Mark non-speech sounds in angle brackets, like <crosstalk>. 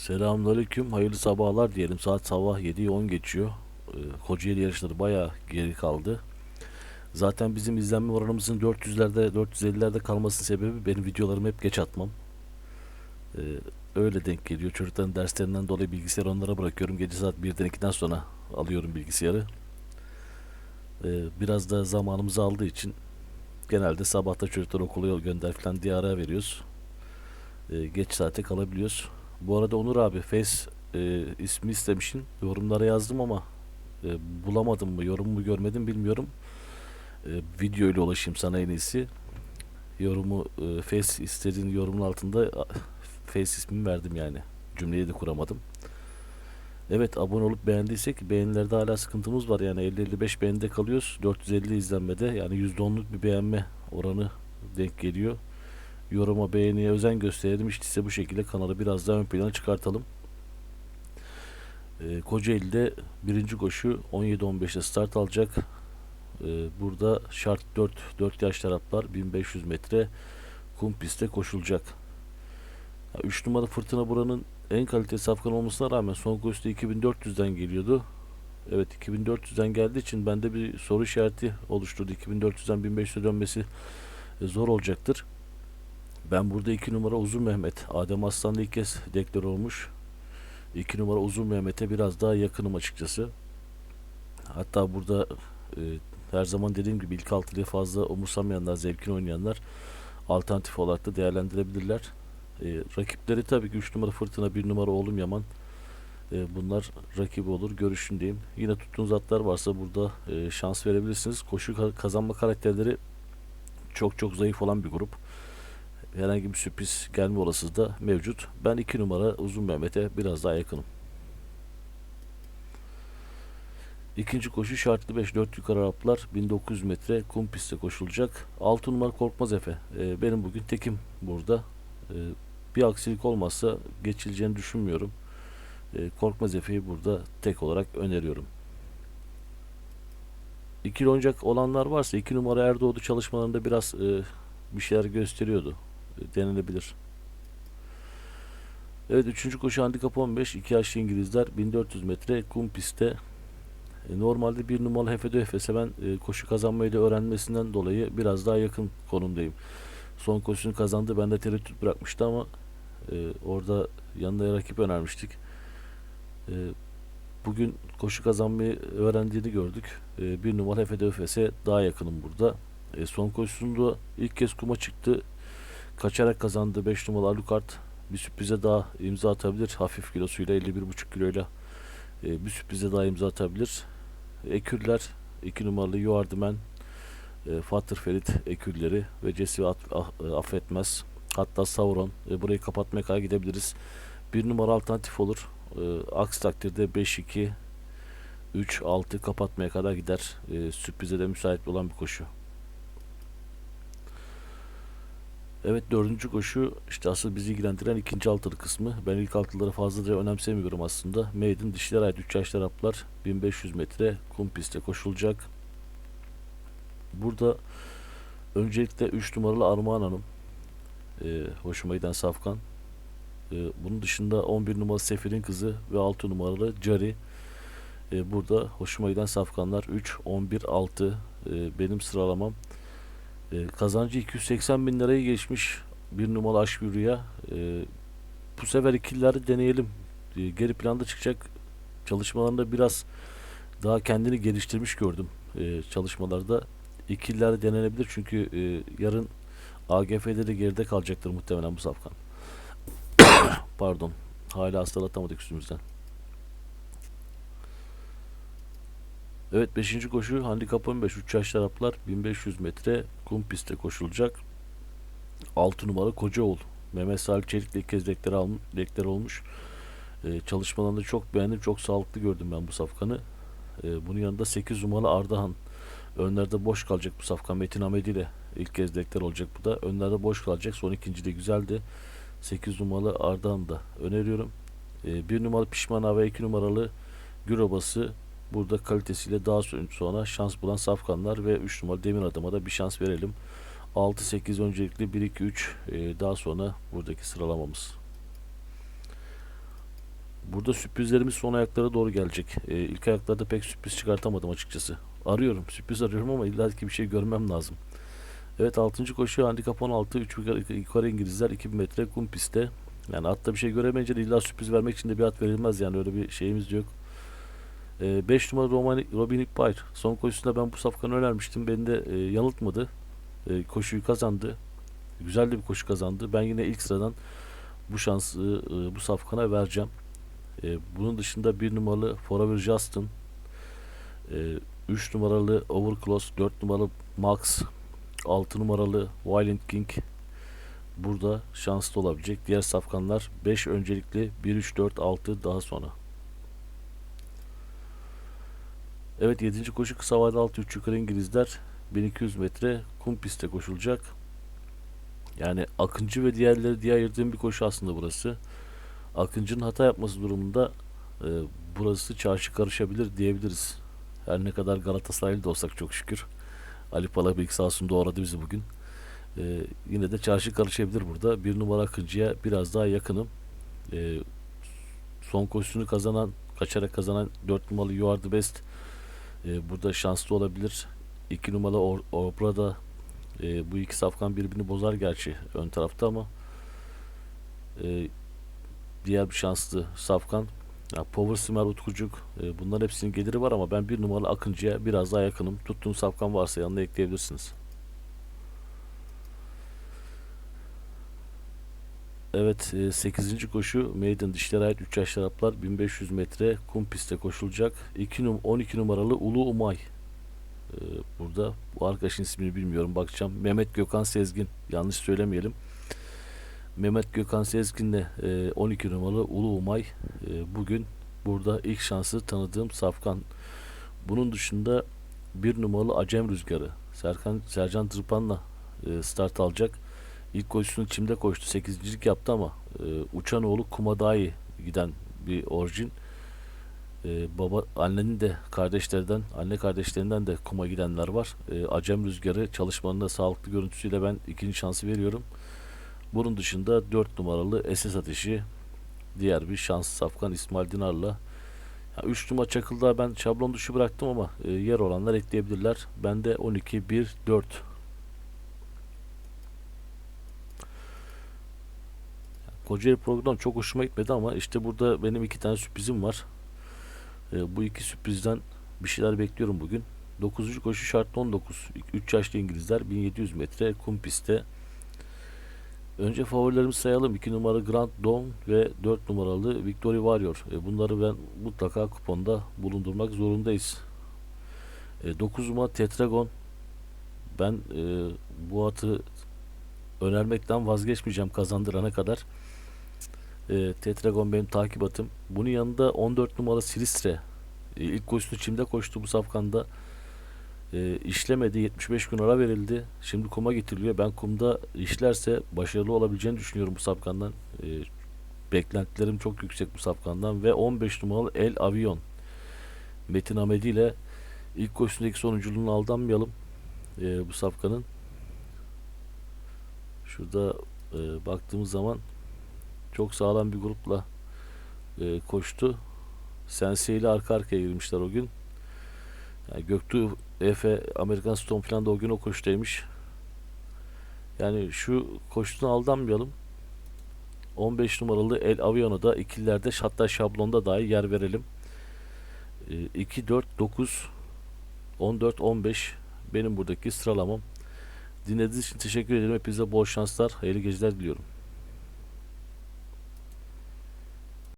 Selamünaleyküm. Hayırlı sabahlar diyelim. Saat sabah 7'yi 10 geçiyor. Ee, Kocaeli yarışları bayağı geri kaldı. Zaten bizim izlenme oranımızın 400'lerde 450'lerde kalmasının sebebi benim videolarımı hep geç atmam. Ee, öyle denk geliyor. Çocukların derslerinden dolayı bilgisayarı onlara bırakıyorum. Gece saat 1'den 2'den sonra alıyorum bilgisayarı. Ee, biraz da zamanımızı aldığı için genelde sabahta çocuklar okula gönder falan diye ara veriyoruz. Geç saate kalabiliyoruz. Bu arada Onur abi Face e, ismi istemişsin. Yorumlara yazdım ama e, bulamadım mı, yorumumu görmedim bilmiyorum. E, video ile ulaşayım sana en iyisi. Yorumu e, Face istediğin yorumun altında Face ismimi verdim yani. Cümleyi de kuramadım. Evet abone olup beğendiysek beğenilerde hala sıkıntımız var. Yani 50-55 beğenide kalıyoruz. 450 izlenmede yani %10'luk bir beğenme oranı denk geliyor yoruma beğeniye özen gösterelim. İşte ise bu şekilde kanalı biraz daha ön plana çıkartalım. Ee, Kocaeli'de birinci koşu 17-15'te start alacak. Ee, burada şart 4 4 yaş taraflar 1500 metre kum pistte koşulacak. 3 numara fırtına buranın en kaliteli safkan olmasına rağmen son koşuda 2400'den geliyordu. Evet 2400'den geldiği için bende bir soru işareti oluşturdu. 2400'den 1500'e dönmesi e, zor olacaktır. Ben burada iki numara Uzun Mehmet. Adem Aslan'da ilk kez deklar olmuş. İki numara Uzun Mehmet'e biraz daha yakınım açıkçası. Hatta burada e, her zaman dediğim gibi ilk altılıya fazla umursamayanlar, zevkini oynayanlar alternatif olarak da değerlendirebilirler. E, rakipleri tabii ki 3 numara Fırtına, 1 numara Oğlum Yaman. E, bunlar rakibi olur. Görüşündeyim. Yine tuttuğunuz atlar varsa burada e, şans verebilirsiniz. Koşu ka- kazanma karakterleri çok çok zayıf olan bir grup herhangi bir sürpriz gelme olasılığı da mevcut. Ben 2 numara Uzun Mehmet'e biraz daha yakınım. İkinci koşu şartlı 5 4 yukarı Araplar 1900 metre kum pistte koşulacak. 6 numara Korkmaz Efe. Ee, benim bugün tekim burada. Ee, bir aksilik olmazsa geçileceğini düşünmüyorum. Ee, Korkmaz Efe'yi burada tek olarak öneriyorum. İkili oyuncak olanlar varsa 2 numara Erdoğdu çalışmalarında biraz e, bir şeyler gösteriyordu denilebilir. Evet 3. koşu handikap 15 2 yaşlı İngilizler 1400 metre kum pistte e, normalde bir numaralı Hefedo Efes'e ben e, koşu kazanmayı da öğrenmesinden dolayı biraz daha yakın konumdayım. Son koşusunu kazandı ben de tereddüt bırakmıştı ama e, orada yanında rakip önermiştik. Bugün koşu kazanmayı öğrendiğini gördük. Bir numaralı Hefedo Efes'e daha yakınım burada. Son koşusunda ilk kez kuma çıktı. Kaçarak kazandı 5 numaralı Alucard. Bir sürprize daha imza atabilir. Hafif kilosuyla 51,5 kiloyla e, bir sürprize daha imza atabilir. Ekürler 2 numaralı Yuardımen e, Fatır Ferit ekürleri ve Jesse at, affetmez. Hatta Sauron. E, burayı kapatmaya kadar gidebiliriz. Bir numara alternatif olur. E, aksi takdirde 5-2 3-6 kapatmaya kadar gider. E, sürprize de müsait olan bir koşu. Evet dördüncü koşu işte asıl bizi ilgilendiren ikinci altılı kısmı. Ben ilk altıları fazlaca önemsemiyorum aslında. Maiden dişiler ait 3 yaşlı Araplar 1500 metre kum pistte koşulacak. Burada öncelikle 3 numaralı Armağan Hanım. Ee, hoşuma giden Safkan. Ee, bunun dışında 11 numaralı Sefir'in kızı ve 6 numaralı Cari. Ee, burada hoşuma giden Safkanlar 3, 11, 6 ee, benim sıralamam. E, kazancı 280 bin lirayı geçmiş bir numaralı bir rüya. E, bu sefer ikilileri deneyelim. E, geri planda çıkacak çalışmalarında biraz daha kendini geliştirmiş gördüm e, çalışmalarda. İkililer denenebilir çünkü e, yarın AGF'de de geride kalacaktır muhtemelen bu safkan. <coughs> Pardon. Hala hastalatamadık üstümüzden. Evet 5. koşu handikap 15 3 yaş taraflar 1500 metre kum pistte koşulacak. 6 numara Kocaoğlu. Mehmet Salih Çelik'le ilk kez deklar, alm deklar olmuş. Ee, çalışmalarını çok beğendim. Çok sağlıklı gördüm ben bu safkanı. Ee, bunun yanında 8 numaralı Ardahan. Önlerde boş kalacak bu safkan. Metin Hamedi ile ilk kez deklar olacak bu da. Önlerde boş kalacak. Son ikinci de güzeldi. 8 numaralı Ardahan da öneriyorum. Ee, 1 numaralı Pişman ve 2 numaralı Gürobası Burada kalitesiyle daha sonra şans bulan safkanlar ve 3 numaralı demir adama da bir şans verelim. 6-8 öncelikli 1-2-3 e, daha sonra buradaki sıralamamız. burada sürprizlerimiz son ayaklara doğru gelecek. E, ilk ayaklarda pek sürpriz çıkartamadım açıkçası. Arıyorum, sürpriz arıyorum ama illa ki bir şey görmem lazım. Evet 6. koşu handikap 16 3 yukarı, İngilizler 2000 metre kum pistte. Yani atta bir şey göremeyince de illa sürpriz vermek için de bir at verilmez yani öyle bir şeyimiz de yok. 5 numara Roman, Robin Ickbayer. Son koşusunda ben bu safkanı önermiştim. Beni de e, yanıltmadı. E, koşuyu kazandı. Güzel de bir koşu kazandı. Ben yine ilk sıradan bu şansı e, bu safkana vereceğim. E, bunun dışında bir numaralı Forever Justin, e, 3 numaralı Overcloss, 4 numaralı Max, 6 numaralı Violent King burada şanslı olabilecek. Diğer safkanlar 5 öncelikli 1 3 4 6 daha sonra. Evet 7. koşu kısa vade 6 3 yukarı İngilizler 1200 metre kum pistte koşulacak. Yani Akıncı ve diğerleri diye ayırdığım bir koşu aslında burası. Akıncı'nın hata yapması durumunda e, burası çarşı karışabilir diyebiliriz. Her ne kadar Galatasaraylı da olsak çok şükür. Ali Palabeyk sağ olsun doğradı bizi bugün. E, yine de çarşı karışabilir burada. Bir numara Akıncı'ya biraz daha yakınım. E, son koşusunu kazanan, kaçarak kazanan 4 numaralı You Are The Best e, burada şanslı olabilir. 2 numaralı Or Obra da e, bu iki safkan birbirini bozar gerçi ön tarafta ama e, diğer bir şanslı safkan ya Power Simer Utkucuk e, bunların hepsinin geliri var ama ben bir numaralı Akıncı'ya biraz daha yakınım. Tuttuğun safkan varsa yanına ekleyebilirsiniz. Evet 8. koşu Maiden dişlere ait 3 yaş taraflar 1500 metre kum pistte koşulacak. 2 num 12 numaralı Ulu Umay ee, burada bu arkadaşın ismini bilmiyorum bakacağım. Mehmet Gökhan Sezgin yanlış söylemeyelim. Mehmet Gökhan Sezgin'le e, 12 numaralı Ulu Umay e, bugün burada ilk şansı tanıdığım Safkan. Bunun dışında bir numaralı Acem Rüzgarı Serkan Sercan Tırpan'la e, start alacak. İlk koşusunu çimde koştu. 8. yaptı ama e, Uçanoğlu Kumadai giden bir orijin. Ee, baba annenin de kardeşlerden anne kardeşlerinden de kuma gidenler var. Ee, Acem Rüzgarı çalışmanın da sağlıklı görüntüsüyle ben ikinci şansı veriyorum. Bunun dışında 4 numaralı SS ateşi diğer bir şans Safkan İsmail Dinar'la 3 numara Çakıl'da ben şablon dışı bıraktım ama e, yer olanlar ekleyebilirler. Ben de 12 1 4 Kocaeli program çok hoşuma gitmedi ama işte burada benim iki tane sürprizim var. E, bu iki sürprizden bir şeyler bekliyorum bugün. 9. koşu şartlı 19. 3 yaşlı İngilizler 1700 metre kum pistte. Önce favorilerimi sayalım. 2 numaralı Grand Dawn ve 4 numaralı Victory Warrior. E, bunları ben mutlaka kuponda bulundurmak zorundayız. E, 9 numara Tetragon. Ben e, bu atı önermekten vazgeçmeyeceğim kazandırana kadar. E, Tetragon benim takip atım. Bunun yanında 14 numara Silistre. E, ilk koşusunu çimde koştu bu safkanda. E, işlemedi. 75 gün ara verildi. Şimdi kuma getiriliyor. Ben kumda işlerse başarılı olabileceğini düşünüyorum bu safkandan. E, beklentilerim çok yüksek bu safkandan. Ve 15 numaralı El Avion. Metin Hamedi ile ilk koşusundaki sonunculuğunu aldanmayalım. E, bu safkanın. Şurada e, baktığımız zaman çok sağlam bir grupla e, koştu. Sensei ile arka arkaya girmişler o gün. Yani Göktuğ Efe Amerikan Stone falan da o gün o koştaymış. Yani şu koştuğuna aldanmayalım. 15 numaralı El Avion'a da ikililerde hatta şablonda dahi yer verelim. E, 2 4 9 14 15 benim buradaki sıralamam. Dinlediğiniz için teşekkür ederim. Hepinize bol şanslar, hayırlı geceler diliyorum.